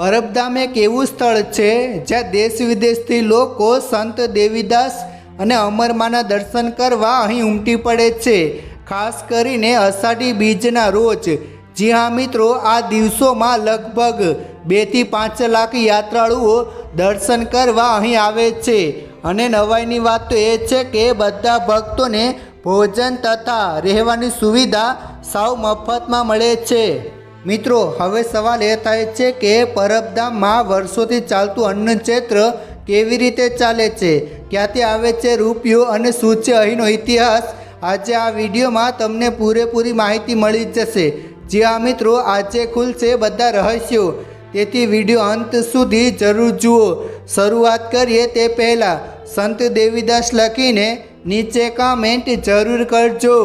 પરબધામ એક એવું સ્થળ છે જ્યાં દેશ વિદેશથી લોકો સંત દેવીદાસ અને અમરમાના દર્શન કરવા અહીં ઉમટી પડે છે. ખાસ કરીને અષાઢી બીજના રોજ. જી હા, મિત્રો, આ દિવસોમાં લગભગ બેથી પાંચ લાખ યાત્રાળુઓ દર્શન કરવા અહીં આવે છે. અને નવાઈની વાત તો એ છે કે બધા ભક્તોને ભોજન તથા રહેવાની સુવિધા સાવ મફતમાં મળે છે. મિત્રો, હવે સવાલ એ થાય છે કે પરબધામમાં વર્ષોથી ચાલતું અન્ન ક્ષેત્ર કેવી રીતે ચાલે છે? ક્યાંથી આવે છે રૂપિયો અને શું છે અહીંનો ઇતિહાસ? આજે આ વિડીયોમાં તમને પૂરેપૂરી માહિતી મળી જશે. જે આ મિત્રો, આજે ખુલશે બધા રહસ્યો. તેથી વીડિયો અંત સુધી જરૂર જુઓ. શરૂઆત કરીએ તે પહેલાં. સંત દેવીદાસ લખીને નીચે કામેન્ટ જરૂર કરજો.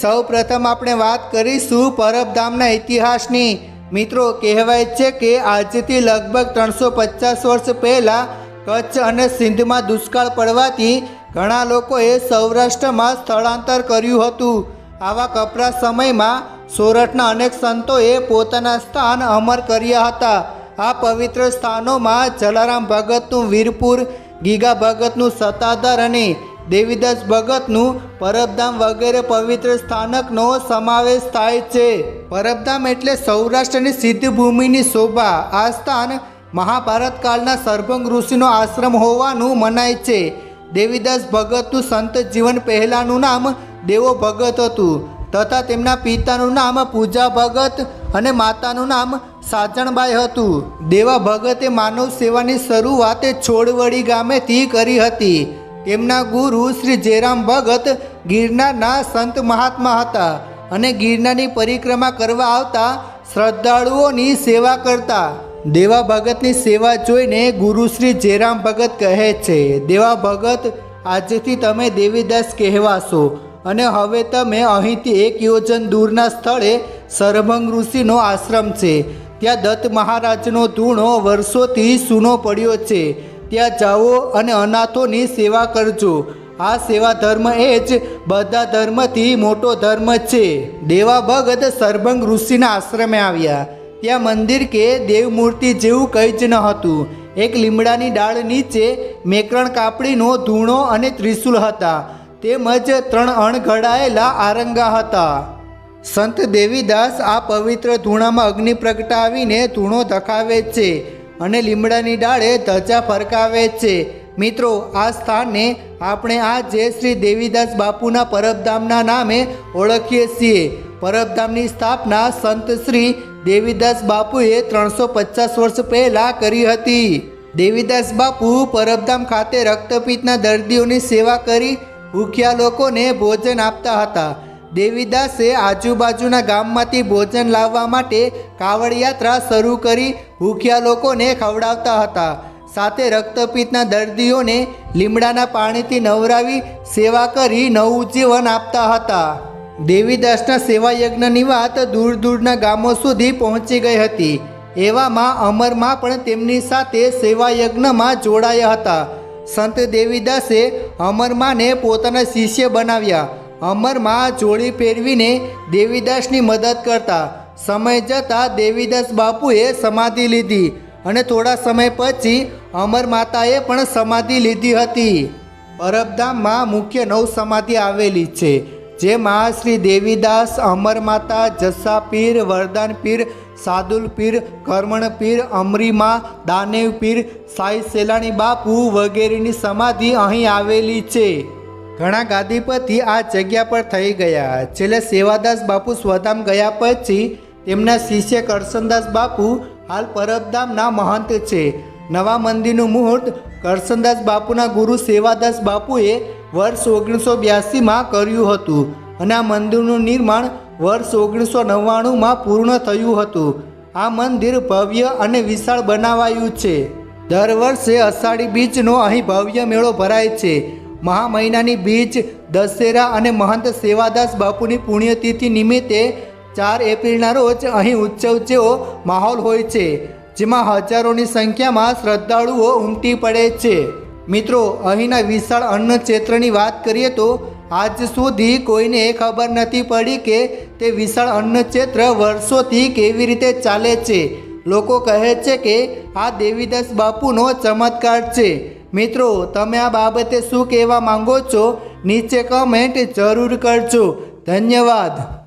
સૌ પ્રથમ આપણે વાત કરીશું પરબધામના ઇતિહાસની. મિત્રો, કહેવાય છે કે આજથી લગભગ ત્રણસો પચાસ વર્ષ પહેલાં કચ્છ અને સિંધમાં દુષ્કાળ પડવાથી ઘણા લોકોએ સૌરાષ્ટ્રમાં સ્થળાંતર કર્યું હતું. આવા કપરા સમયમાં સોરઠના અનેક સંતોએ પોતાના સ્થાન અમર કર્યા હતા. આ પવિત્ર સ્થાનોમાં જલારામ ભગતનું વીરપુર, ગીગા ભગતનું સત્તાધાર અને દેવીદાસ ભગતનું પરબધામ વગેરે પવિત્ર સ્થાનકનો સમાવેશ થાય છે. પરબધામ એટલે સૌરાષ્ટ્રની સિદ્ધભૂમિની શોભા. આ સ્થાન મહાભારત કાળના સરભંગ ઋષિનો આશ્રમ હોવાનું મનાય છે. દેવીદાસ ભગતનું સંત જીવન પહેલાંનું નામ દેવો ભગત હતું તથા તેમના પિતાનું નામ પૂજા ભગત અને માતાનું નામ સાજણબાઈ હતું. દેવા ભગતે માનવ સેવાની શરૂઆત છોડવડી ગામેથી કરી હતી. તેમના ગુરુ શ્રી જયરામ ભગત ગિરનારના સંત મહાત્મા હતા અને ગિરનારની પરિક્રમા કરવા આવતા શ્રદ્ધાળુઓની સેવા કરતા. દેવા ભગતની સેવા જોઈને ગુરુ શ્રી જયરામ ભગત કહે છે, દેવા ભગત, આજથી તમે દેવીદાસ કહેવાશો અને હવે તમે અહીંથી એક યોજન દૂરના સ્થળે સરભંગ ઋષિનો આશ્રમ છે. ત્યાં દત્ત મહારાજનો ધૂણો વર્ષોથી સૂનો પડ્યો છે. ત્યાં જાઓ અને અનાથોની સેવા કરજો. આ સેવા ધર્મ એ જ બધા ધર્મથી મોટો ધર્મ છે. દેવા ભગત સરભંગ ઋષિના આશ્રમે આવ્યા. ત્યાં મંદિર કે દેવમૂર્તિ જેવું કંઈ જ ન હતું. એક લીમડાની ડાળ નીચે મેકરણ કાપડીનો ધૂણો અને ત્રિશુલ હતા. તેમજ ત્રણ અણઘડાયેલા આરંગા હતા. સંત દેવીદાસ આ પવિત્ર ધૂણામાં અગ્નિ પ્રગટાવીને ધૂણો ધખાવે છે. અને લીમડાની ડાળે ધજા ફરકાવે છે. મિત્રો, આ સ્થાનને આપણે આજે શ્રી દેવીદાસ બાપુના પરબધામના નામે ઓળખીએ છીએ. પરબધામની સ્થાપના સંત શ્રી દેવીદાસ બાપુએ ત્રણસો પચાસ વર્ષ પહેલાં કરી હતી. દેવીદાસ બાપુ પરબધામ ખાતે રક્તપિત્તના દર્દીઓની સેવા કરી ભૂખ્યા લોકોને ભોજન આપતા હતા. દેવીદાસે આજુબાજુના ગામમાંથી ભોજન લાવવા માટે કાવડ યાત્રા શરૂ કરી ભૂખ્યા લોકોને ખવડાવતા હતા. સાથે રક્તપિત્તના દર્દીઓને લીમડાના પાણીથી નવરાવી સેવા કરી નવું જીવન આપતા હતા. દેવીદાસના સેવા યજ્ઞની વાત દૂર દૂરના ગામો સુધી પહોંચી ગઈ હતી. એવામાં અમરમાં પણ તેમની સાથે સેવા યજ્ઞમાં જોડાયા હતા. સંત દેવીદાસે અમરમાને પોતાના શિષ્ય બનાવ્યા. અમરમાં જોડી પહેરવીને દેવીદાસની મદદ કરતા. સમય જતાં દેવીદાસ બાપુએ સમાધિ લીધી અને થોડા સમય પછી અમર માતાએ પણ સમાધિ લીધી હતી. પરબધામમાં મુખ્ય નવ સમાધિ આવેલી છે જેમાં શ્રી દેવીદાસ, અમર માતા જસ્સા પીર, વરદાન પીર, સાદુલ પીર, કરમણ પીર અમરીમા દાનેવ પીર, સાઈ સેલાણી બાપુ વગેરેની સમાધિ અહીં આવેલી છે. ઘણા ગાદીપતિ આ જગ્યા પર થઈ ગયા. છેલ્લે સેવાદાસ બાપુ સ્વધામ ગયા પછી તેમના શિષ્ય કરસનદાસ બાપુ હાલ પરબધામના મહંત છે. નવા મંદિરનું મુહૂર્ત કરસનદાસ બાપુના ગુરુ સેવાદાસ બાપુએ વર્ષ ઓગણીસો બ્યાસીમાં કર્યું હતું અને આ મંદિરનું નિર્માણ વર્ષ ઓગણીસો નવ્વાણુંમાં પૂર્ણ થયું હતું. આ મંદિર ભવ્ય અને વિશાળ બનાવાયું છે. દર વર્ષે અષાઢી બીજનો અહીં ભવ્ય મેળો ભરાય છે. મહા મહિનાની બીજ, દશેરા અને મહંત સેવાદાસ બાપુની પુણ્યતિથિ નિમિત્તે ચાર એપ્રિલના રોજ અહીં ઉત્સવ જેવો માહોલ હોય છે, જેમાં હજારોની સંખ્યામાં શ્રદ્ધાળુઓ ઉમટી પડે છે. મિત્રો, અહીંના વિશાળ અન્ન ક્ષેત્રની વાત કરીએ તો આજ સુધી કોઈને એ ખબર નથી પડી કે તે વિશાળ અન્ન ક્ષેત્ર વર્ષોથી કેવી રીતે ચાલે છે. લોકો કહે છે કે આ દેવીદાસ બાપુનો ચમત્કાર છે. મિત્રો તમે આ બાબતે શું કહેવા માંગો છો? નીચે કમેન્ટ જરૂર કરજો. ધન્યવાદ.